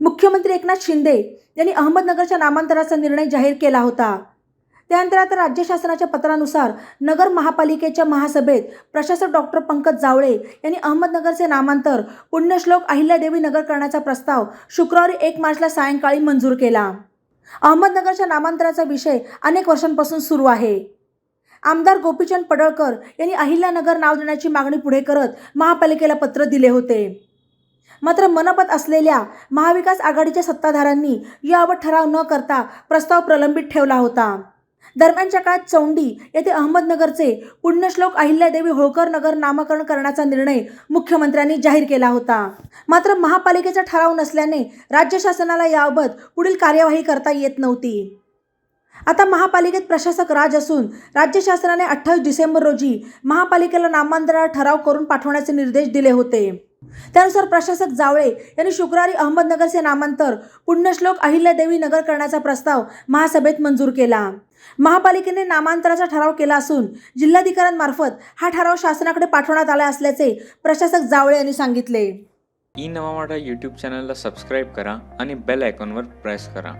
मुख्यमंत्री एकनाथ शिंदे यांनी अहमदनगरच्या नामांतराचा निर्णय जाहीर केला होता. त्यानंतर आता राज्य शासनाच्या पत्रानुसार नगर महापालिकेच्या महासभेत प्रशासक डॉक्टर पंकज जावळे यांनी अहमदनगरचे नामांतर पुण्यश्लोक अहिल्यादेवी नगर करण्याचा प्रस्ताव शुक्रवारी एक मार्चला सायंकाळी मंजूर केला. अहमदनगरच्या नामांतराचा विषय अनेक वर्षांपासून सुरू आहे. आमदार गोपीचंद पडळकर यांनी अहिल्यानगर नाव देण्याची मागणी पुढे करत महापालिकेला पत्र दिले होते. मात्र मनपत असलेल्या महाविकास आघाडीच्या सत्ताधाऱ्यांनी याबाबत ठराव न करता प्रस्ताव प्रलंबित ठेवला होता. दरम्यानच्या काळात चौंडी येथे अहमदनगरचे पुण्यश्लोक अहिल्यादेवी होळकर नगर नामकरण करण्याचा निर्णय मुख्यमंत्र्यांनी जाहीर केला होता. मात्र महापालिकेचा ठराव नसल्याने राज्य शासनाला याबाबत पुढील कार्यवाही करता येत नव्हती. आता महापालिकेत प्रशासक राज असून राज्य शासनाने अठ्ठावीस डिसेंबर रोजी महापालिकेला नामांतराला ठराव करून पाठवण्याचे निर्देश दिले होते. त्यानुसार प्रशासक जावळे यांनी शुक्रवारी अहमदनगरचे नामांतर पुण्यश्लोक अहिल्यादेवी नगर करण्याचा प्रस्ताव महासभेत मंजूर केला. महापालिकेने नामांतराचा ठराव केला असून जिल्हाधिकाऱ्यांमार्फत हा ठराव शासनाकडे पाठवण्यात आला असल्याचे प्रशासक जावळे यांनी सांगितले. ई नवा मराठा यूट्यूब चॅनलला सबस्क्राईब करा आणि बेल आयकॉनवर प्रेस करा.